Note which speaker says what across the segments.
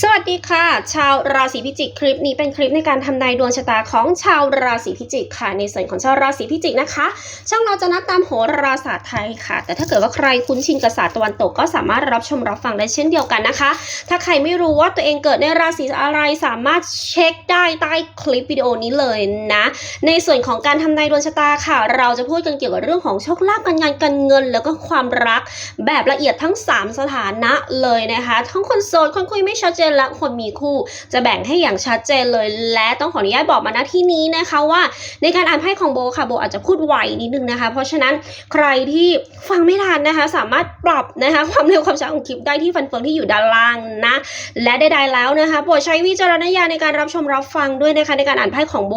Speaker 1: สวัสดีค่ะ ชาวราศีพิจิกคลิปนี้เป็นคลิปในการทำนายดวงชะตาของชาวราศีพิจิกค่ะ ในส่วนของชาวราศีพิจิกนะคะ ช่องเราจะนัดตามโหราศาสตร์ไทยค่ะ แต่ถ้าเกิดว่าใครคุ้นชินกับศาสตร์ตะวันตกก็สามารถรับชมรับฟังได้เช่นเดียวกันนะคะ ถ้าใครไม่รู้ว่าตัวเองเกิดในราศีอะไรสามารถเช็คได้ใต้คลิปวิดีโอนี้เลยนะ ในส่วนของการทำนายดวงชะตาค่ะ เราจะพูดกันเกี่ยวกับเรื่องของโชคลาภการงานการเงิน แล้วก็ความรักแบบละเอียดทั้ง 3 สถานะเลยนะคะ ทั้งคนโสดคนคุยไม่ชัดเจนและคนมีคู่ จะแบ่งให้อย่างชัดเจนเลย และต้องขออนุญาตบอกมาณที่นี้นะคะว่า ในการอ่านไพ่ของโบค่ะโบอาจจะพูดไวนิดนึงนะคะ เพราะฉะนั้นใครที่ฟังไม่ทันนะคะ สามารถปรับนะคะความเร็วความช้าของคลิปได้ที่ฟันเฟืองที่อยู่ด้านล่างนะ และใดๆแล้วนะคะโปรดใช้วิจารณญาณในการรับชมรับฟังด้วยนะคะในการอ่านไพ่ของโบ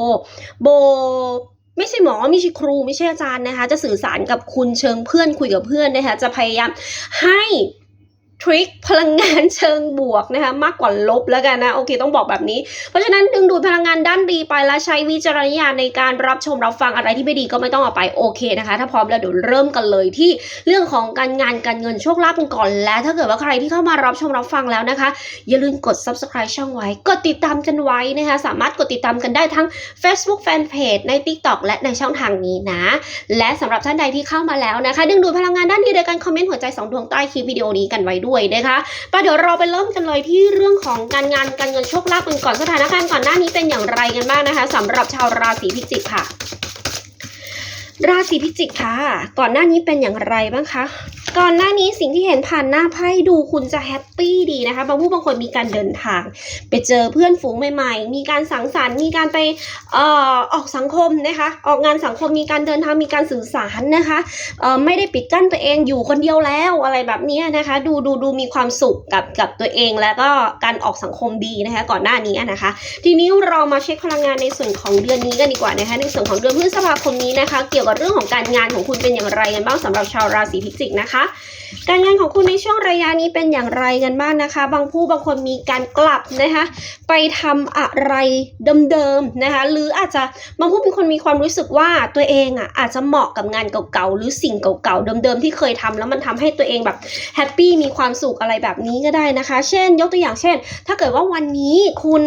Speaker 1: โบไม่ใช่หมอไม่ใช่ครูไม่ใช่อาจารย์นะคะ จะสื่อสารกับคุณเชิงเพื่อนคุยกับเพื่อนนะคะ จะพยายามให้ ทริคพลังงานเชิงบวกนะคะมากกว่าลบแล้วกันนะโอเคต้องบอกแบบนี้ เพราะฉะนั้นดึงดูดพลังงานด้านดีไปแล้วใช้วิจารณญาณในการรับชมรับฟังอะไรที่ไม่ดีก็ไม่ต้องเอาไปโอเคนะคะ ถ้าพร้อมแล้วเดี๋ยวเริ่มกันเลยที่เรื่องของการงานการเงินโชคลาภกันก่อนและถ้าเกิดว่าใครที่เข้ามารับชมรับฟังแล้วนะคะ อย่าลืมกด subscribe ช่องไว้ กดติดตามกันไว้นะคะสามารถกดติดตามกันได้ทั้ง Facebook Fanpage ใน TikTok และในช่องทางนี้นะ และสำหรับท่านใดที่เข้ามาแล้วนะคะ ดึงดูดพลังงานด้านดีโดยการคอมเมนต์หัวใจสองดวงใต้คลิปวิดีโอนี้กันไว้ด้วยนะคะไปเดี๋ยวเราไปเริ่มกันเลยที่เรื่องของการงานการเงินโชคลาภกันก่อนสถานการณ์ก่อนหน้านี้เป็นอย่างไรกันบ้างนะคะสำหรับชาวราศีพิจิกค่ะ ราศีพิจิกค่ะ ก่อนหน้านี้เป็นอย่างไรบ้างคะ ก่อนหน้านี้สิ่งที่เห็นผ่านหน้าไพ่ดูคุณจะแฮปปี้ดีนะคะ บางผู้บางคนมีการเดินทาง ไปเจอเพื่อนฝูงใหม่ ๆ มีการสังสรรค์ มีการไปเอ่อออกสังคมนะคะ ออกงานสังคม มีการเดินทาง มีการสื่อสารนะคะเอ่อไม่ได้ปิดกั้นตัวเองอยู่คนเดียวแล้วอะไรแบบนี้นะคะ ดูดูดูมีความสุขกับกับตัวเองแล้วก็การออกสังคมดีนะคะ ก่อนหน้านี้นะคะ ทีนี้เรามาเช็คพลังงานในส่วนของเดือนนี้กันดีกว่านะคะ ในส่วนของเดือนพฤษภาคมนี้นะคะ เกี่ยวกับเรื่องของการงานของคุณเป็นอย่างไรกันบ้างสำหรับชาวราศีพิจิกนะคะการงานของคุณในช่วงระยะนี้เป็นอย่างไรกันบ้างนะคะ บางผู้บางคนมีการกลับนะคะ ไปทำอะไรเดิมๆนะคะ หรืออาจจะบางผู้เป็นคนมีความรู้สึกว่าตัวเองอะอาจจะเหมาะกับงานเก่าๆหรือสิ่งเก่าๆเดิมๆที่เคยทำแล้วมันทำให้ตัวเองแบบแฮปปี้มีความสุขอะไรแบบนี้ก็ได้นะคะ เช่น ยกตัวอย่างเช่น ถ้าเกิดว่าวันนี้คุณ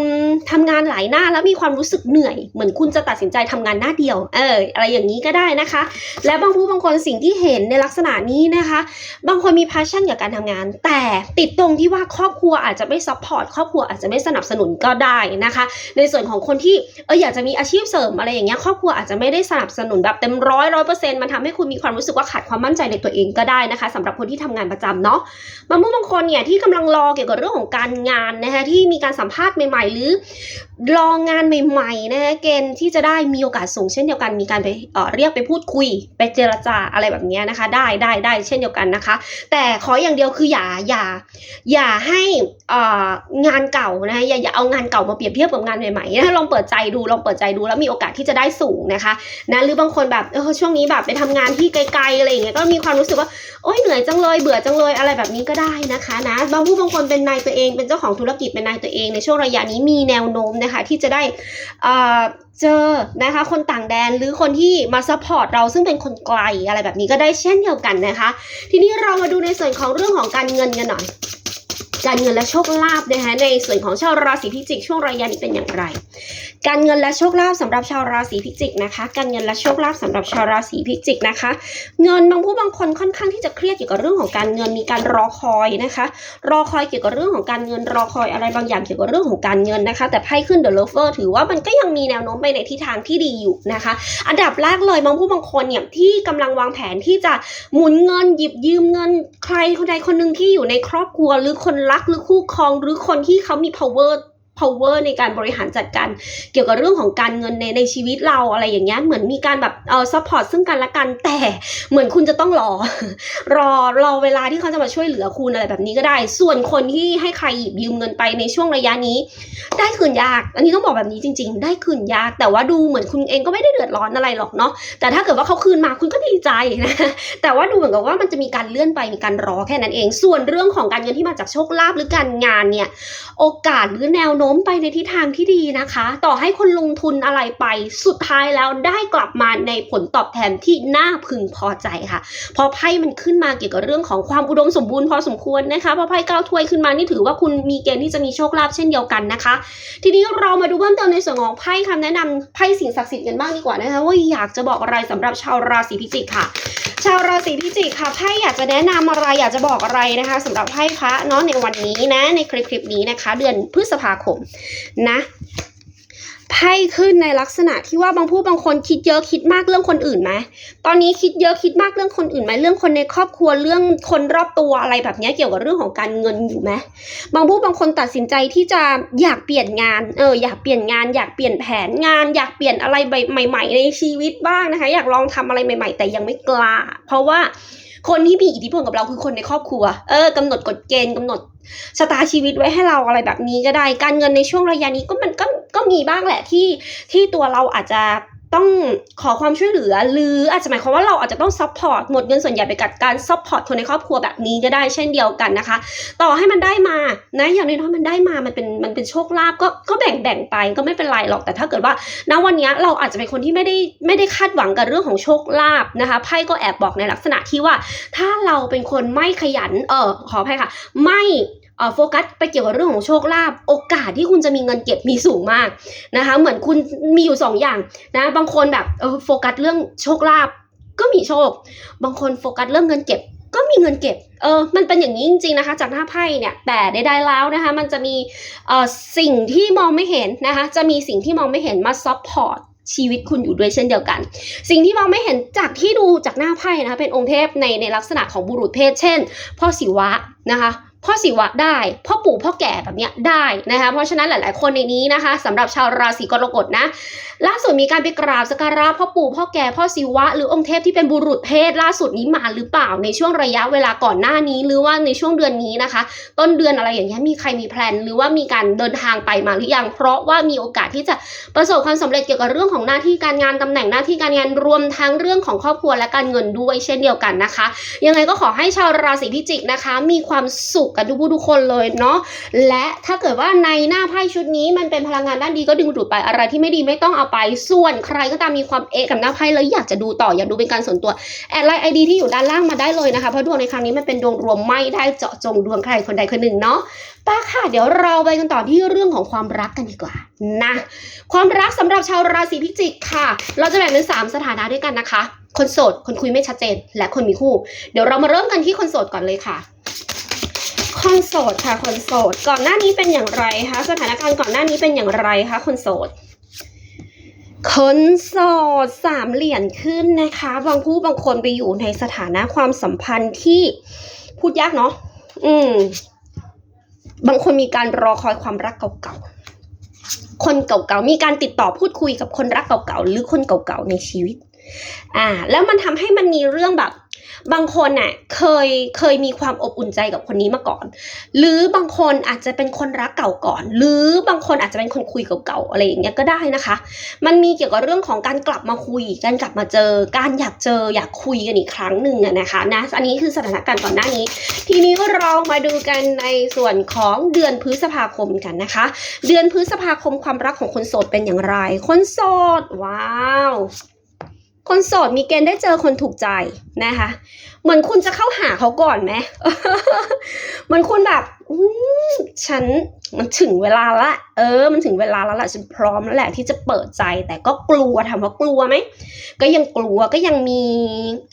Speaker 1: ทำงานหลายหน้าแล้วมีความรู้สึกเหนื่อย เหมือนคุณจะตัดสินใจทำงานหน้าเดียว เออ อะไรอย่างนี้ก็ได้นะคะ และบางผู้บางคนสิ่งที่เห็นในลักษณะนี้นะคะบางคนมี passion กับการทำงาน แต่ติดตรงที่ว่าครอบครัวอาจจะไม่ support ครอบครัวอาจจะไม่สนับสนุนก็ได้นะคะ ในส่วนของคนที่เอออยากจะมีอาชีพเสริมอะไรอย่างเงี้ยครอบครัวอาจจะไม่ได้สนับสนุนแบบเต็มร้อยร้อยเปอร์เซ็นต์มันทำให้คุณมีความรู้สึกว่าขาดความมั่นใจในตัวเองก็ได้นะคะสำหรับคนที่ทำงานประจำเนาะบางผู้บางคนเนี่ยที่กำลังรอเกี่ยวกับเรื่องของการงานนะคะที่มีการสัมภาษณ์ใหม่ ๆ หรือ รองงานใหม่ๆนะคะเกณฑ์ที่จะได้มีโอกาสสูงเช่นเดียวกันมีการไปเอ่อเรียกไปพูดคุย ไปเจรจาอะไรแบบนี้นะคะ ได้ได้ได้เช่นเดียวกันนะคะ แต่ขออย่างเดียวคืออย่าอย่าอย่าให้อ่องานเก่านะอย่าอย่าเอางานเก่ามาเปรียบเทียบกับงานใหม่ๆนะลองเปิดใจดูลองเปิดใจดูแล้วมีโอกาสที่จะได้สูงนะคะนะหรือบางคนแบบเออช่วงนี้แบบไปทำงานที่ไกลๆอะไรอย่างเงี้ยก็มีความรู้สึกว่าโอ๊ยเหนื่อยจังเลยเบื่อจังเลยอะไรแบบนี้ก็ได้นะคะนะบางผู้บางคนเป็นนายตัวเองเป็นเจ้าของธุรกิจเป็นนายตัวเองในช่วงระยะนี้มีแนวโน้มนะคะ ที่จะได้เอ่อเจอนะคะคนต่างแดนหรือคนที่มาซัพพอร์ตเราซึ่งเป็นคนไกลอะไรแบบนี้ก็ได้เช่นเดียวกันนะคะ ทีนี้เรามาดูในส่วนของเรื่องของการเงินกันหน่อย การเงินและโชคลาภนะคะในส่วนของชาวราศีพิจิกช่วงระยะนี้เป็นอย่างไร การเงินและโชคลาภสำหรับชาวราศีพิจิกนะคะ การเงินและโชคลาภสำหรับชาวราศีพิจิกนะคะ เงินบางผู้บางคนค่อนข้างที่จะเครียดเกี่ยวกับเรื่องของการเงินมีการรอคอยนะคะ รอคอยเกี่ยวกับเรื่องของการเงินรอคอยอะไรบางอย่างเกี่ยวกับเรื่องของการเงินนะคะ แต่ไพ่ขึ้น The Lover ถือว่ามันก็ยังมีแนวโน้มไปในทิศทางที่ดีอยู่นะคะ อันดับแรกเลยบางผู้บางคนเนี่ยที่กำลังวางแผนที่จะหมุนเงินหยิบยืมเงิน ใครคนใดคนหนึ่งที่อยู่ในครอบครัวหรือคนรักหรือคู่ครองหรือคนที่เขามี power power ในการบริหารจัดการเกี่ยวกับเรื่องของการเงินในในชีวิตเราอะไรอย่างเงี้ยเหมือนมีการแบบเออ support ซึ่งกันและกันแต่เหมือนคุณจะต้องรอ รอรอเวลาที่เขาจะมาช่วยเหลือคุณอะไรแบบนี้ก็ได้ ส่วนคนที่ให้ใครหยิบยืมเงินไปในช่วงระยะนี้ ได้คืนยาก อันนี้ต้องบอกแบบนี้จริง ๆ ได้คืนยาก แต่ว่าดูเหมือนคุณเองก็ไม่ได้เดือดร้อนอะไรหรอกเนาะแต่ถ้าเกิดว่าเขาคืนมาคุณก็ดีใจนะแต่ว่าดูเหมือนกับว่ามันจะมีการเลื่อนไปมีการรอแค่นั้นเอง ส่วนเรื่องของการเงินที่มาจากโชคลาภหรือการงานเนี่ย โอกาสหรือแนวโน้น้มไปในทิศทางที่ดีนะคะ ต่อให้คนลงทุนอะไรไป สุดท้ายแล้วได้กลับมาในผลตอบแทนที่น่าพึงพอใจค่ะ พอไพ่มันขึ้นมาเกี่ยวกับเรื่องของความอุดมสมบูรณ์พอสมควรนะคะพอไพ่เก้าถ้วยขึ้นมานี่ถือว่าคุณมีเกณฑ์ที่จะมีโชคลาภเช่นเดียวกันนะคะ ทีนี้เรามาดูเพิ่มเติมในส่วนของไพ่คำแนะนำไพ่สิ่งศักดิ์สิทธิ์กันบ้างดีกว่านะคะว่าอยากจะบอกอะไรสำหรับชาวราศีพิจิกค่ะชาวราศีพิจิกค่ะไพ่อยากจะแนะนำอะไรอยากจะบอกอะไรนะคะสำหรับไพ่พระเนาะในวันนี้นะในคลิปคลิปนี้นะคะ เดือนพฤษภาคมนะ ไพ่ขึ้นในลักษณะที่ว่าบางผู้บางคนคิดเยอะคิดมากเรื่องคนอื่นไหมตอนนี้คิดเยอะคิดมากเรื่องคนอื่นไหมเรื่องคนในครอบครัวเรื่องคนรอบตัวอะไรแบบนี้เกี่ยวกับเรื่องของการเงินอยู่ไหมบางผู้บางคนตัดสินใจที่จะอยากเปลี่ยนงานเอออยากเปลี่ยนงาน อยากเปลี่ยนแผนงาน อยากเปลี่ยนอะไรใหม่ ๆ ในชีวิตบ้างนะคะ อยากลองทำอะไรใหม่ ๆ แต่ยังไม่กล้า เพราะว่าคนที่มีอิทธิพลกับเราคือคนในครอบครัว เออกำหนดกฎเกณฑ์กำหนด ชะตาชีวิตไว้ให้เราอะไรแบบนี้ก็ได้ การเงินในช่วงระยะนี้ก็มันก็ก็มีบ้างแหละที่ที่ตัวเราอาจจะต้องขอความช่วยเหลือ หรืออาจจะหมายความว่าเราอาจจะต้องซัพพอร์ตหมดเงินส่วนใหญ่ไปกับการซัพพอร์ตคนในครอบครัวแบบนี้ก็ได้เช่นเดียวกันนะคะ ต่อให้มันได้มานะอย่างน้อยๆมันได้มามันเป็นมันเป็นโชคลาภก็ก็แบ่งแบ่งไปก็ไม่เป็นไรหรอกแต่ถ้าเกิดว่าณวันนี้เราอาจจะเป็นคนที่ไม่ได้ไม่ได้คาดหวังกับเรื่องของโชคลาภนะคะไพ่ก็แอบบอกในลักษณะที่ว่า ถ้าเราเป็นคนไม่ขยันเออขออภัยค่ะ ไม่ โฟกัสไปเกี่ยวกับเรื่องของโชคลาภโอกาสที่คุณจะมีเงินเก็บมีสูงมากนะคะ เหมือนคุณมีอยู่สองอย่างนะ บางคนแบบโฟกัสเรื่องโชคลาภก็มีโชค บางคนโฟกัสเรื่องเงินเก็บก็มีเงินเก็บ เออ มันเป็นอย่างนี้จริงๆนะคะ จากหน้าไพ่เนี่ย แต่ใดๆแล้วนะคะ มันจะมีเอ่อสิ่งที่มองไม่เห็นนะคะ จะมีสิ่งที่มองไม่เห็นมาซัพพอร์ตชีวิตคุณอยู่ด้วยเช่นเดียวกัน สิ่งที่มองไม่เห็นจากที่ดูจากหน้าไพ่นะคะ เป็นองค์เทพในในลักษณะของบุรุษเพศ เช่น พ่อศิวะนะคะ พ่อศิวะได้ พ่อปู่พ่อแก่แบบเนี้ยได้นะคะเพราะฉะนั้นหลาย ๆ คนในนี้นะคะสำหรับชาวราศีกรกฎนะล่าสุดมีการไปกราบสักการะพ่อปู่พ่อแก่พ่อศิวะ หรือองค์เทพที่เป็นบุรุษเพศล่าสุดนี้มาหรือเปล่าในช่วงระยะเวลาก่อนหน้านี้หรือว่าในช่วงเดือนนี้นะคะ ต้นเดือนอะไรอย่างเงี้ยมีใครมีแพลนหรือว่ามีการเดินทางไปมาหรือยังเพราะว่ามีโอกาสที่จะประสบความสำเร็จเกี่ยวกับเรื่องของหน้าที่การงานตำแหน่งหน้าที่การงานรวมทั้งเรื่องของครอบครัวและการเงินด้วยเช่นเดียวกันนะคะ ยังไงก็ขอให้ชาวราศีพิจิกนะคะ มีความสุขกันทุกผู้ทุกคนเลยเนาะและถ้าเกิดว่าในหน้าไพ่ชุดนี้มันเป็นพลังงานด้านดีก็ดึงดูดไปอะไรที่ไม่ดีไม่ต้องเอาไป ส่วนใครก็ตามมีความเอะกับหน้าไพ่แล้วอยากจะดูต่ออยากดูเป็นการส่วนตัวแอดไลน์ไอดีที่อยู่ด้านล่างมาได้เลยนะคะเพราะดวงในครั้งนี้มันเป็นดวงรวมไม่ได้เจาะจงดวงใครคนใดคนหนึ่งเนาะป้าค่ะเดี๋ยวเราไปกันต่อที่เรื่องของความรักกันดีกว่านะความรักสำหรับชาวราศีพิจิกค่ะ เราจะแบ่งเป็นสามสถานะด้วยกันนะคะ คนโสด คนคุยไม่ชัดเจน และคนมีคู่ เดี๋ยวเรามาเริ่มกันที่คนโสดก่อนเลยค่ะ คนโสดค่ะ คนโสด ก่อนหน้านี้เป็นอย่างไรคะ สถานการณ์ก่อนหน้านี้เป็นอย่างไรคะ คนโสด คนโสดสามเหรียญขึ้นนะคะ บางผู้บางคนไปอยู่ในสถานะความสัมพันธ์ที่พูดยากเนาะ อืม บางคนมีการรอคอยความรักเก่าๆ คนเก่าๆ มีการติดต่อพูดคุยกับคนรักเก่าๆ หรือคนเก่าๆ ในชีวิต อ่าแล้วมันทำให้มันมีเรื่องแบบ บางคนน่ะเคยเคยมีความอบอุ่นใจกับคนนี้มาก่อน หรือบางคนอาจจะเป็นคนรักเก่าก่อน หรือบางคนอาจจะเป็นคนคุยเก่าๆอะไรอย่างเงี้ยก็ได้นะคะ มันมีเกี่ยวกับเรื่องของการกลับมาคุยการกลับมาเจอ การอยากเจออยากคุยกันอีกครั้งหนึ่งอะนะคะนะอันนี้คือสถานการณ์ก่อนหน้านี้ ทีนี้เรามาดูกันในส่วนของเดือนพฤษภาคมกันนะคะ เดือนพฤษภาคมความรักของคนโสดเป็นอย่างไร คนโสดว้าว คนโสดมีเกณฑ์ได้เจอคนถูกใจนะคะ เหมือนคุณจะเข้าหาเขาก่อนไหมเหมือนคุณแบบอืมฉันมันถึงเวลาละเออ มันถึงเวลาแล้วแหละฉันพร้อมแล้วแหละที่จะเปิดใจ แต่ก็กลัวถามว่ากลัวไหมก็ยังกลัวก็ยังมี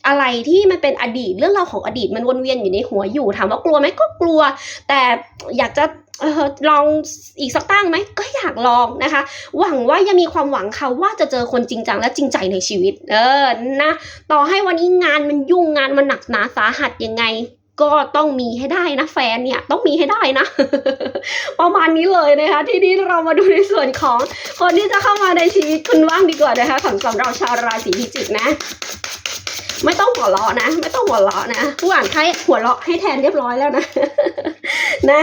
Speaker 1: อะไรที่มันเป็นอดีตเรื่องราวของอดีตมันวนเวียนอยู่ในหัวอยู่ถามว่ากลัวไหมก็กลัว แต่อยากจะ เออลองอีกสักตั้งไหมก็อยากลองนะคะ หวังว่ายังมีความหวังค่ะว่าจะเจอคนจริงจังและจริงใจในชีวิต เออนะต่อให้วันนี้งานมันยุ่งงานมันหนักหนาสาหัสยังไง ก็ต้องมีให้ได้นะแฟนเนี่ยต้องมีให้ได้นะ ประมาณนี้เลยนะคะทีนี้เรามาดูในส่วนของคนที่จะเข้ามาในชีวิตคุณว่างดีกว่านะคะของสำหรับชาวราศีพิจิกนะ ไม่ต้องหัวเราะนะ ไม่ต้องหัวเราะนะผู้อ่านให้หัวเราะให้แทนเรียบร้อยแล้วนะ นะ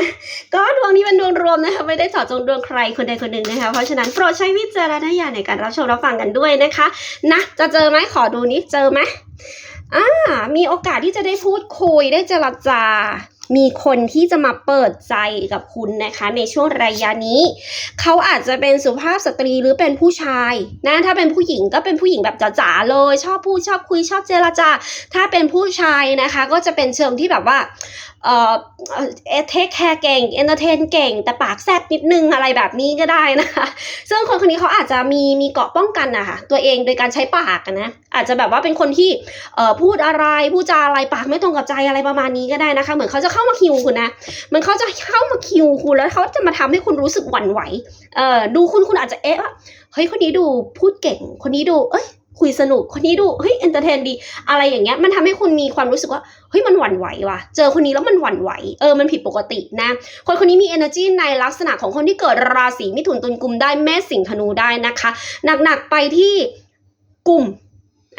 Speaker 1: ก็ดวงนี้เป็นดวงรวมนะคะไม่ได้เจาะจงดวงใครคนใดคนหนึ่งนะคะ เพราะฉะนั้นโปรดใช้วิจารณญาณในการรับชมรับฟังกันด้วยนะคะ นะ จะเจอไหมขอดูนี้เจอไหมอ่ามีโอกาสที่จะได้พูดคุยได้เจรจา มีคนที่จะมาเปิดใจกับคุณนะคะ ในช่วงระยะนี้ เขาอาจจะเป็นสุภาพสตรีหรือเป็นผู้ชายนะถ้าเป็นผู้หญิงก็เป็นผู้หญิงแบบจ๋าๆเลย ชอบพูดชอบคุยชอบเจรจาถ้าเป็นผู้ชายนะคะ ก็จะเป็นเชิงที่แบบว่า เอ่อเทคแคร์เก่งเอนเตอร์เทนเก่ง แต่ปากแซบนิดนึงอะไรแบบนี้ก็ได้นะคะซึ่งคนคนนี้เขาอาจจะมีมีเกาะป้องกันนะคะตัวเองโดยการใช้ปากนะอาจจะแบบว่าเป็นคนที่เอ่อพูดอะไรพูดจาอะไรปากไม่ตรงกับใจอะไรประมาณนี้ก็ได้นะคะ เหมือนเขาจะเข้ามาคิวคุณนะเหมือนเขาจะเข้ามาคิวคุณแล้วเขาจะมาทำให้คุณรู้สึกหวั่นไหวเอ่อดูคุณคุณอาจจะเอ๊ะว่าเฮ้ยคนนี้ดูพูดเก่ง คนนี้ดูเอ้ย คุยสนุกคนนี้ดูเฮ้ยเอนเตอร์เทนดี อะไรอย่างเงี้ยมันทำให้คุณมีความรู้สึกว่าเฮ้ยมันหวั่นไหวว่ะ เจอคนนี้แล้วมันหวั่นไหวเออมันผิดปกตินะ คนคนนี้มี energy ในลักษณะของคนที่เกิดราศีมิถุนตุลกุมได้แม่สิงห์ธนูได้นะคะ หนักๆไปที่กุม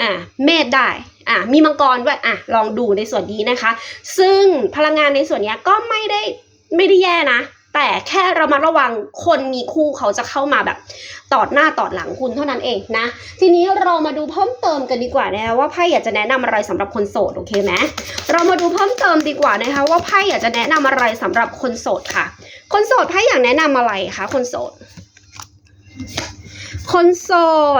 Speaker 1: อ่าเมษได้อ่ามีมังกรด้วยอะลองดูในส่วนนี้นะคะ ซึ่งพลังงานในส่วนนี้ก็ไม่ได้ไม่ได้แย่นะ แต่แค่เรามาระวังคนมีคู่เขาจะเข้ามาแบบตอดหน้าตอดหลังคุณเท่านั้นเองนะ ทีนี้เรามาดูเพิ่มเติมกันดีกว่านะคะว่าไพ่อยากจะแนะนำอะไรสำหรับคนโสดโอเคไหมเรามาดูเพิ่มเติมดีกว่านะคะว่าไพ่อยากจะแนะนำอะไรสำหรับคนโสดค่ะ คนโสดไพ่อยากแนะนำอะไรคะคนโสด คนโส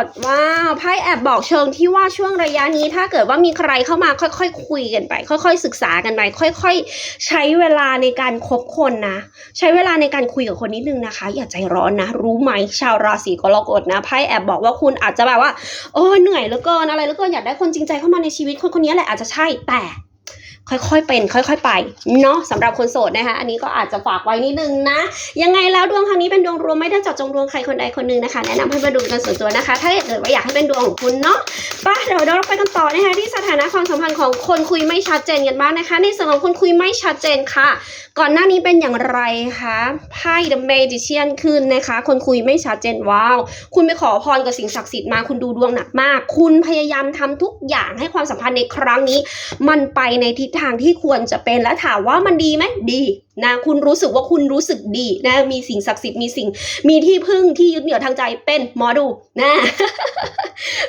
Speaker 1: ดว้าวไพ่แอบบอกเชิงที่ว่าช่วงระยะนี้ ถ้าเกิดว่ามีใครเข้ามาค่อยๆคุยกันไป ค่อยๆศึกษากันไป ค่อย ๆ ใช้เวลาในการคบคนนะ ใช้เวลาในการคุยกับคนนิดนึงนะคะ อย่าใจร้อนนะ รู้ไหมชาวราศีกรกฎนะไพ่แอบบอกว่าคุณอาจจะแบบว่าโอ้เหนื่อยเหลือเกินอะไรเหลือเกินอยากได้คนจริงใจเข้ามาในชีวิตคนคนนี้แหละอาจจะใช่แต่ ค่อยๆเป็น ค่อย ๆ ไปเนาะสำหรับคนโสดนะคะอันนี้ก็อาจจะฝากไว้นิดนึงนะ ยังไงแล้วดวงครั้งนี้เป็นดวงรวมไม่ได้เจาะจงดวงใครคนใดคนหนึ่งนะคะแนะนำให้มาดูกันส่วนตัวนะคะ ถ้าเกิดว่าอยากให้เป็นดวงของคุณเนาะไป่ะเดี๋ยวเราไปกันต่อนะคะที่สถานะความสัมพันธ์ของคนคุยไม่ชัดเจนกันบ้างนะคะ ในส่วนของคนคุยไม่ชัดเจนค่ะ ก่อนหน้านี้เป็นอย่างไรคะไพ่ The Magician ขึ้นนะคะ คนคุยไม่ชัดเจนว้าว คุณไปขอพรกับสิ่งศักดิ์สิทธิ์มาคุณดูดวงหนักมาก คุณพยายามทำทุกอย่างให้ความสัมพันธ์ในครั้งนี้ มันไปในทิศทางที่ควรจะเป็นและถามว่ามันดีไหมดี นะคุณรู้สึกว่าคุณรู้สึกดีนะมีสิ่งศักดิ์สิทธิ์มีสิ่ง มีที่พึ่งที่ยึดเหนี่ยวทางใจเป็นหมอดูนะ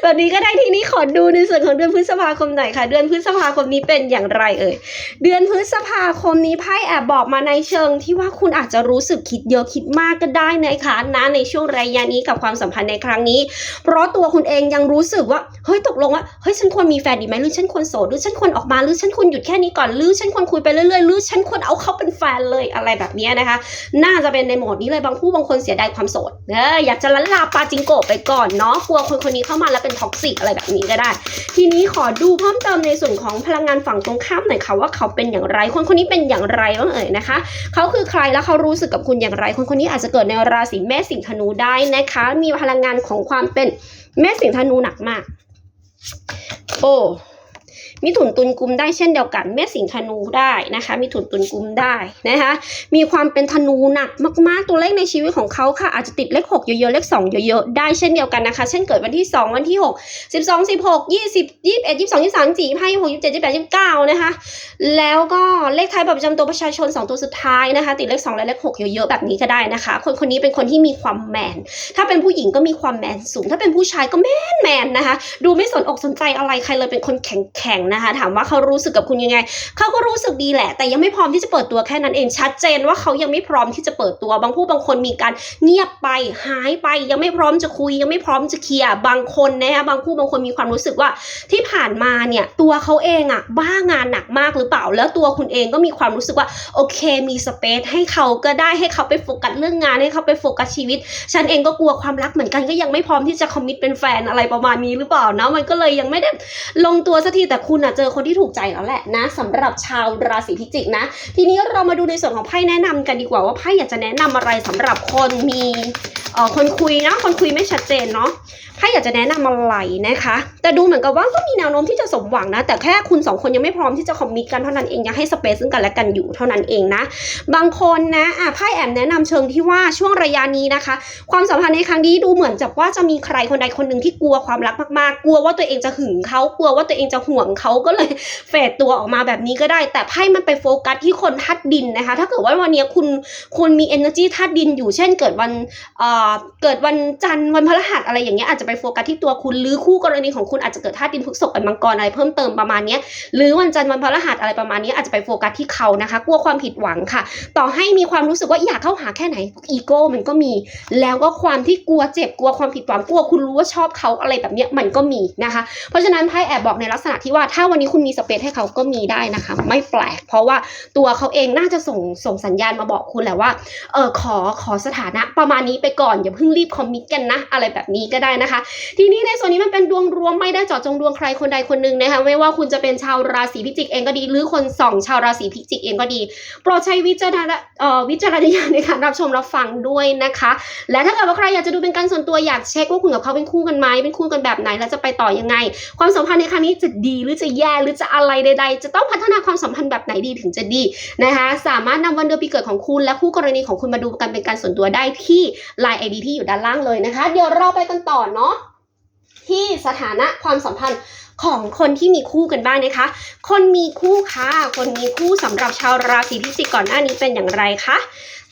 Speaker 1: แบบนี้ก็ได้ทีนี้ขอดูในส่วนของเดือนพฤษภาคมหน่อยค่ะ เดือนพฤษภาคมนี้เป็นอย่างไรเอ่ยเดือนพฤษภาคมนี้ไพ่แอบบอกมาในเชิง ที่ว่าคุณอาจจะรู้สึกคิดเยอะคิดมากก็ได้นะคะนะในช่วงระยะนี้กับความสัมพันธ์ในครั้งนี้ เพราะตัวคุณเองยังรู้สึกว่าเฮ้ยตกลงว่าเฮ้ยฉันควรมีแฟนดีไหมหรือฉันควรโสดหรือฉันควรออกมาหรือฉันควรหยุดแค่นี้ก่อนหรือฉันควรคุยไปเรื่อยๆหรือฉันควรเอาเขาเป็นแฟนเลยอะไรแบบนี้นะคะ น่าจะเป็นในโหมดนี้เลยบางผู้บางคนเสียดายความโสดเอออยากจะลันลาปาจิงโกะไปก่อนเนาะกลัวคนคนนี้เข้ามาแล้วเป็นท็อกซิกอะไรแบบนี้ก็ได้ ทีนี้ขอดูเพิ่มเติมในส่วนของพลังงานฝั่งตรงข้ามหน่อยค่ะว่าเขาเป็นอย่างไร คนคนนี้เป็นอย่างไรบ้างเอ่ยนะคะเขาคือใครแล้วเขารู้สึกกับคุณอย่างไร คนคนนี้อาจจะเกิดในราศีแม่สิงห์ธนูได้นะคะ มีพลังงานของความเป็นแม่สิงห์ธนูหนักมาก โอ้ มิถุนตุลกุมได้เช่นเดียวกันแม่สิงห์ธนูได้นะคะ มิถุนตุลกุมได้นะคะ มีความเป็นธนูหนักมากๆ ตัวเลขในชีวิตของเขาค่ะ อาจจะติดเลข 6 เยอะๆ เลข 2 เยอะๆ ได้เช่นเดียวกันนะคะ เช่นเกิดวันที่ 2 วันที่ 6 12 16 20 21 22 23 24 25 26 27 28 29นะคะ แล้วก็เลขท้ายบัตรประจำตัวประชาชน 2 ตัวสุดท้ายนะคะ ติดเลข 2 และเลข 6 เยอะๆ แบบนี้ก็ได้นะคะ คนคนนี้เป็นคนที่มีความแมน ถ้าเป็นผู้หญิงก็มีความแมนสูง ถ้าเป็นผู้ชายก็แมนแมนนะคะ ดูไม่สนอกสนใจอะไรใครเลยเป็นคนแข็งแข็งๆนะคะ ถามว่าเขารู้สึกกับคุณยังไง เขาก็รู้สึกดีแหละ แต่ยังไม่พร้อมที่จะเปิดตัวแค่นั้นเอง ชัดเจนว่าเขายังไม่พร้อมที่จะเปิดตัว บางผู้บางคนมีการเงียบไป หายไป ยังไม่พร้อมจะคุย ยังไม่พร้อมจะเคลียร์ บางคนนะคะ บางผู้บางคนมีความรู้สึกว่าที่ผ่านมาเนี่ยตัวเขาเองอะบ้างานหนักมากหรือเปล่า แล้วตัวคุณเองก็มีความรู้สึกว่าโอเค มีสเปซให้เขาก็ได้ ให้เขาไปโฟกัสเรื่องงาน ให้เขาไปโฟกัสชีวิต ฉันเองก็กลัวความรักเหมือนกัน ก็ยังไม่พร้อมที่จะคอมมิตเป็นแฟนอะไรประมาณนี้หรือเปล่านะ มันก็เลยยังไม่ได้ลงตัวสักที แต่คุณอะเจอคนที่ถูกใจแล้วแหละนะสำหรับชาวราศีพิจิกนะ ทีนี้เรามาดูในส่วนของไพ่แนะนำกันดีกว่าว่าไพ่อยากจะแนะนำอะไรสำหรับคนมีเอ่อคนคุยนะคนคุยไม่ชัดเจนเนาะ ไพ่อยากจะแนะนำอะไรนะคะ แต่ดูเหมือนกับว่าก็มีแนวโน้มที่จะสมหวังนะ แต่แค่คุณสองคนยังไม่พร้อมที่จะคอมมิตกันเท่านั้นเองยังให้สเปซซึ่งกันและกันอยู่เท่านั้นเองนะ บางคนนะอะไพ่แอบแนะนำเชิงที่ว่าช่วงระยะนี้นะคะ ความสัมพันธ์ในครั้งนี้ดูเหมือนจะว่าจะมีใครคนใดคนหนึ่งที่กลัวความรักมากๆ กลัวว่าตัวเองจะหึงเขากลัวว่าตัวเองจะห่วงเขาก็เลยเฟดตัวออกมาแบบนี้ก็ได้ แต่ไพ่มันไปโฟกัสที่คนธาตุดินนะคะ ถ้าเกิดว่าวันนี้คุณคุณมี energy ธาตุดินอยู่เช่น เกิดวันเอ่อเกิดวันจันทร์วันพฤหัสอะไรอย่างเงี้ยอาจจะจะไปโฟกัสที่ตัวคุณหรือคู่กรณีของคุณอาจจะเกิดธาตุดินพฤษภกับมังกรอะไรเพิ่มเติมประมาณนี้หรือวันจันทร์วันพฤหัสอะไรประมาณนี้อาจจะไปโฟกัสที่เขานะคะ กลัวความผิดหวังค่ะ ต่อให้มีความรู้สึกว่าอยากเข้าหาแค่ไหนอีโก้มันก็มี แล้วก็ความที่กลัวเจ็บกลัวความผิดหวังกลัวคุณรู้ว่าชอบเขาอะไรแบบนี้มันก็มีนะคะ เพราะฉะนั้นไพ่แอบบอกในลักษณะที่ว่าถ้าวันนี้คุณมีสเปซให้เขาก็มีได้นะคะ ไม่แปลก เพราะว่าตัวเขาเองน่าจะส่งส่งสัญญาณมาบอกคุณแหละว่าเออขอขอสถานะประมาณนี้ไปก่อนอย่าเพิ่งรีบคอมมิตกันนะ อะไรแบบนี้ก็ได้นะคะทีนี้ในส่วนนี้มันเป็นดวงรวมไม่ได้เจาะจงดวงใครคนใดคนหนึ่งนะคะไม่ว่าคุณจะเป็นชาวราศีพิจิกเองก็ดี หรือคนส่องชาวราศีพิจิกเองก็ดี โปรดใช้วิจารณวิจารณญาณในการรับชมรับฟังด้วยนะคะ และถ้าเกิดว่าใครอยากจะดูเป็นการส่วนตัวอยากเช็คว่าคุณกับเขาเป็นคู่กันไหมเป็นคู่กันแบบไหนแล้วจะไปต่อยังไง ความสัมพันธ์ในครั้งนี้จะดีหรือจะแย่หรือจะอะไรใด ๆ จะต้องพัฒนาความสัมพันธ์แบบไหนดีถึงจะดีนะคะ สามารถนำวันเดือนปีเกิดของคุณ และคู่กรณีของคุณมาดูกันเป็นการส่วนตัวได้ที่ Line ID ที่อยู่ด้านล่างเลยนะคะ เดี๋ยวเราไปกันต่อเนาะ ที่สถานะความสัมพันธ์ของคนที่มีคู่กันบ้างนะคะ คนมีคู่ค่ะ คนมีคู่สำหรับชาวราศีพิจิกก่อนหน้านี้เป็นอย่างไรคะ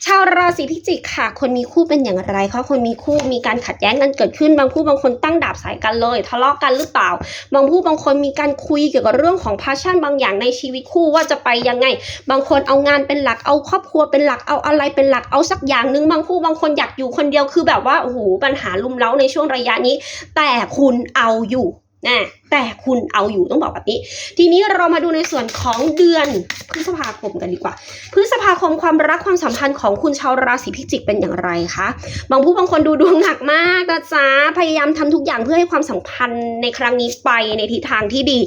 Speaker 1: ชาวราศีพิจิกค่ะ คนมีคู่เป็นอย่างไรคะคนมีคู่มีการขัดแย้งกันเกิดขึ้น บางคู่บางคนตั้งดาบใส่กันเลย ทะเลาะกันหรือเปล่า บางคู่บางคนมีการคุยเกี่ยวกับเรื่องของพาชั่นบางอย่างในชีวิตคู่ว่าจะไปยังไง บางคนเอางานเป็นหลักเอาครอบครัวเป็นหลักเอาอะไรเป็นหลักเอาสักอย่างหนึ่งบางคู่บางคนอยากอยู่คนเดียวคือแบบว่าโอ้โหปัญหาลุมเล้าในช่วงระยะนี้ แต่คุณเอาอยู่นะ แต่คุณเอาอยู่ต้องบอกแบบนี้ ทีนี้เรามาดูในส่วนของเดือนพฤษภาคมกันดีกว่า พฤษภาคมความรักความสัมพันธ์ของคุณชาวราศีพิจิกเป็นอย่างไรคะบางผู้บางคนดูดวงหนักมากนะจ๊ะพยายามทำทุกอย่างเพื่อให้ความสัมพันธ์ในครั้งนี้ไปในทิศทางที่ดี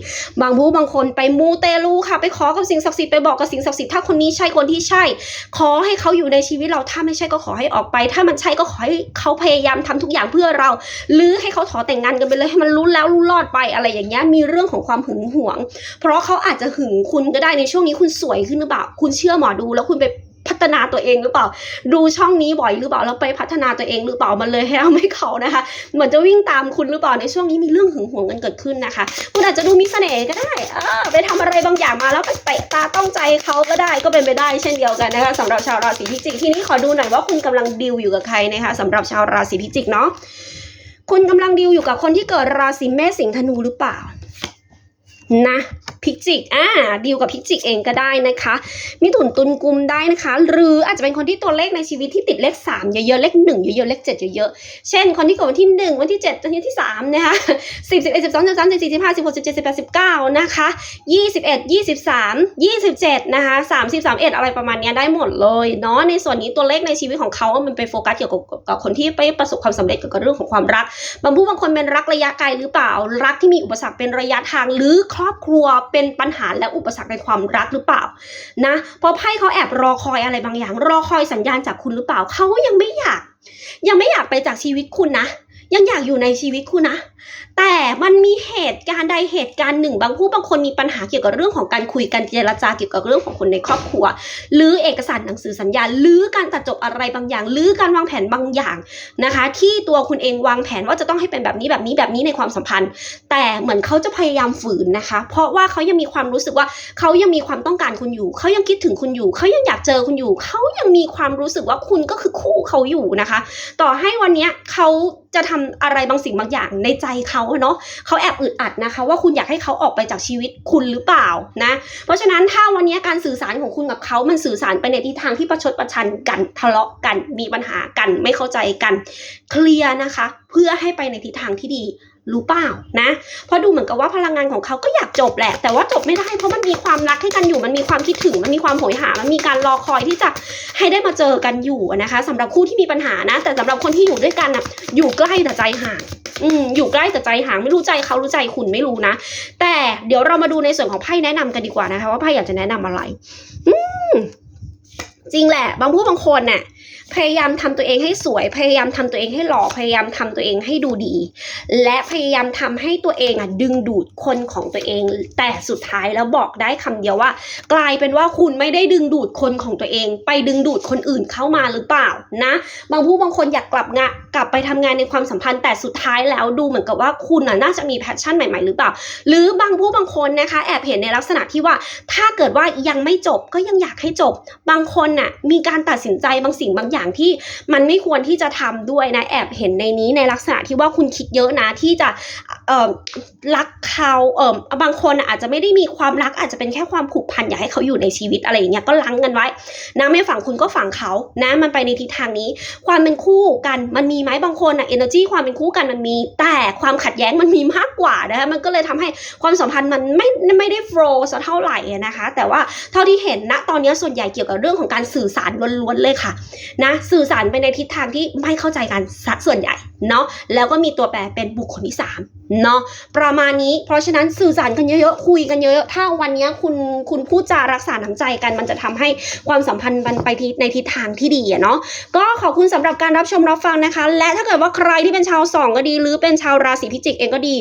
Speaker 1: บางผู้บางคนไปมูเตลูค่ะ ไปขอกับสิ่งศักดิ์สิทธิ์ไปบอกกับสิ่งศักดิ์สิทธิ์ถ้าคนนี้ใช่คนที่ใช่ ขอให้เขาอยู่ในชีวิตเราถ้าไม่ใช่ก็ขอให้ออกไป ถ้ามันใช่ก็ขอให้เขาพยายามทำทุกอย่างเพื่อเราหรือให้เขาถอแต่งงานกันไปเลยให้มันรู้แล้วรู้รอดไปอะไรอย่างเงี้ยมีเรื่องของความหึงหวง เพราะเขาอาจจะหึงคุณก็ได้ในช่วงนี้คุณสวยขึ้นหรือเปล่า คุณเชื่อหมอดูแล้วคุณไปพัฒนาตัวเองหรือเปล่า ดูช่องนี้บ่อยหรือเปล่าแล้วไปพัฒนาตัวเองหรือเปล่ามันเลยให้เอาไม่เขานะคะเหมือนจะวิ่งตามคุณหรือเปล่าในช่วงนี้มีเรื่องหึงหวงกันเกิดขึ้นนะคะ คุณอาจจะดูมีเสน่ห์ก็ได้เออไปทำอะไรบางอย่างมาแล้วไปเตะตาต้องใจเขาก็ได้ก็เป็นไปได้เช่นเดียวกันนะคะสำหรับชาวราศีพิจิกทีนี้ขอดูหน่อยว่าคุณกำลังดิวอยู่กับใครนะคะสำหรับชาวราศีพิจิกเนาะ คุณกำลังดิวอยู่กับคนที่เกิดราศีเมษสิงห์ธนูหรือเปล่า นะ พิจิกอ่าดีลกับพิจิกเองก็ได้นะคะมิถุนตุลกุมได้นะคะ หรืออาจจะเป็นคนที่ตัวเลขในชีวิตที่ติดเลขสามเยอะๆเลขหนึ่งเยอะๆเลขเจ็ดเยอะๆเช่น คนที่เกิดวันที่หนึ่งวันที่เจ็ดวันที่สามนะคะสิบสิบเอ็ดสิบสองสิบสามสิบสี่สิบห้าสิบหกสิบเจ็ดสิบแปดสิบเก้านะคะยี่สิบเอ็ดยี่สิบสามยี่สิบเจ็ดนะคะสามสิบสามเอ็ดอะไรประมาณนี้ได้หมดเลยเนาะในส่วนนี้ตัวเลขในชีวิตของเขามันไปโฟกัสเกี่ยวกับกับคนที่ไปประสบความสำเร็จเกี่ยวกับเรื่องของความรักบางผู้บางคนเป็นรักระยะไกลหรือเปล่ารักที่มีอุปสรรคเป็นระยะทางหรือครอบครัวเเป็นปัญหาและอุปสรรคในความรักหรือเปล่านะเพราะไพ่เขาแอบรอคอยอะไรบางอย่าง รอคอยสัญญาณจากคุณหรือเปล่าเขายังไม่อยาก ยังไม่อยากไปจากชีวิตคุณนะ ยังอยากอยู่ในชีวิตคุณนะ แต่มันมีเหตุการณ์ใดเหตุการณ์หนึ่ง บางผู้บางคนมีปัญหาเกี่ยวกับเรื่องของการคุยกันเจรจาเกี่ยวกับเรื่องของคนในครอบครัว หรือเอกสารหนังสือสัญญา หรือการตัดจบอะไรบางอย่าง หรือการวางแผนบางอย่างนะคะ ที่ตัวคุณเองวางแผนว่าจะต้องให้เป็นแบบนี้แบบนี้แบบนี้ในความสัมพันธ์ แต่เหมือนเขาจะพยายามฝืนนะคะ เพราะว่าเขายังมีความรู้สึกว่าเขายังมีความต้องการคุณอยู่ เขายังคิดถึงคุณอยู่ เขายังอยากเจอคุณอยู่ เขายังมีความรู้สึกว่าคุณก็คือคู่เขาอยู่นะคะ ต่อให้วันนี้เขาจะทำอะไรบางสิ่งบางอย่างในใจเขาเนาะเขาแอบอึดอัดนะคะ ว่าคุณอยากให้เขาออกไปจากชีวิตคุณหรือเปล่านะ เพราะฉะนั้นถ้าวันนี้การสื่อสารของคุณกับเขามันสื่อสารไปในทิศทางที่ประชดประชันกันทะเลาะกันมีปัญหากันไม่เข้าใจกัน เคลียร์นะคะ เพื่อให้ไปในทิศทางที่ดี รู้เปล่านะเพราะดูเหมือนกับว่าพลังงานของเขาก็อยากจบแหละ แต่ว่าจบไม่ได้เพราะมันมีความรักให้กันอยู่ มันมีความคิดถึง มันมีความโหยหา มันมีการรอคอยที่จะให้ได้มาเจอกันอยู่นะคะสำหรับคู่ที่มีปัญหานะ แต่สำหรับคนที่อยู่ด้วยกันน่ะอยู่ใกล้แต่ใจห่าง อืมอยู่ใกล้แต่ใจห่างไม่รู้ใจเขารู้ใจคุณไม่รู้นะ แต่เดี๋ยวเรามาดูในส่วนของไพ่แนะนำกันดีกว่านะคะว่าไพ่อยากจะแนะนำอะไร อืมจริงแหละ บางผู้บางคนน่ะ พยายามทำตัวเองให้สวย พยายามทำตัวเองให้หล่อ พยายามทำตัวเองให้ดูดี และพยายามทำให้ตัวเองอะดึงดูดคนของตัวเอง แต่สุดท้ายแล้วบอกได้คำเดียวว่า กลายเป็นว่าคุณไม่ได้ดึงดูดคนของตัวเอง ไปดึงดูดคนอื่นเข้ามาหรือเปล่านะ บางผู้บางคนอยากกลับงานกลับไปทำงานในความสัมพันธ์แต่สุดท้ายแล้วดูเหมือนกับว่าคุณน่ะน่าจะมีแพชชั่นใหม่ๆหรือเปล่า หรือบางผู้บางคนนะคะแอบเห็นในลักษณะที่ว่าถ้าเกิดว่ายังไม่จบก็ยังอยากให้จบ บางคนน่ะมีการตัดสินใจบางสิ่งบางอย่างอย่างที่มันไม่ควรที่จะทำด้วยนะแอบเห็นในนี้ในลักษณะที่ว่าคุณคิดเยอะนะที่จะเออรักเขาเออบางคนอาจจะไม่ได้มีความรักอาจจะเป็นแค่ความผูกพันอยากให้เขาอยู่ในชีวิตอะไรอย่างเงี้ยก็ลังกันไว้นะไม่ฝั่งคุณก็ฝั่งเขานะมันไปในทิศทางนี้ ความเป็นคู่กันมันมีไหมบางคนอะ energy ความเป็นคู่กันมันมี แต่ความขัดแย้งมันมีมากกว่านะคะมันก็เลยทำให้ความสัมพันธ์มันไม่ไม่ได้ flow สักเท่าไหร่นะคะ แต่ว่าเท่าที่เห็นณตอนนี้ส่วนใหญ่เกี่ยวกับเรื่องของการสื่อสารล้วนๆเลยค่ะนะสื่อสารไปในทิศทางที่ไม่เข้าใจกันส่วนใหญ่เนาะแล้วก็มีตัวแปรเป็นบุคคลที่สาม เนาะประมาณนี้เพราะฉะนั้นสื่อสารกันเยอะๆ คุยกันเยอะๆ ถ้าวันนี้คุณคุณพูดจารักษาน้ำใจกันมันจะทำให้ความสัมพันธ์มันไปที่ในทิศทางที่ดีอะเนาะก็ขอบคุณสำหรับการรับชมรับฟังนะคะ และถ้าเกิดว่าใครที่เป็นชาวสองก็ดี หรือเป็นชาวราศีพิจิกเองก็ดี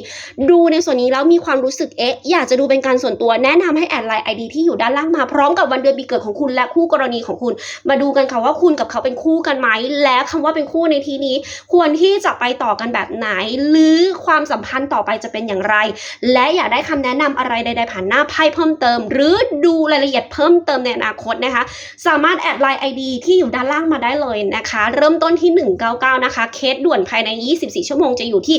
Speaker 1: ดูในส่วนนี้แล้วมีความรู้สึกเอ๊ะอยากจะดูเป็นการส่วนตัวแนะนำให้แอดไลน์ไอดีที่อยู่ด้านล่างมาพร้อมกับวันเดือนปีเกิดของคุณและคู่กรณีของคุณ มาดูกันค่ะว่าคุณกับเขาเป็นคู่กันไหมและคำว่าเป็นคู่ในที่นี้ ควรที่จะไปต่อกันแบบไหน หรือความสัมพันธ์ต่อไปจะเป็นอย่างไร และอยากได้คำแนะนำอะไรใดๆผ่านหน้าไพ่เพิ่มเติม หรือดูรายละเอียดเพิ่มเติมในอนาคตนะคะ สามารถแอดไลน์ ID ที่อยู่ด้านล่างมาได้เลยนะคะ เริ่มต้นที่ 199 นะคะ เคสด่วนภายใน 24 ชั่วโมงจะอยู่ที่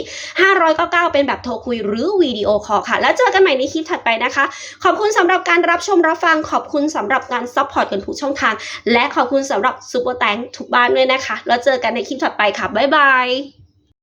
Speaker 1: 599 เป็นแบบโทรคุยหรือวิดีโอคอลค่ะ แล้วเจอกันใหม่ในคลิปถัดไปนะคะ ขอบคุณสำหรับการรับชมรับฟังขอบคุณสำหรับการซัพพอร์ตกันทุกช่องทาง และขอบคุณสำหรับซูเปอร์แตงทุกบ้านด้วยนะคะ แล้วเจอกันในคลิปถัดไปค่ะบ๊ายบาย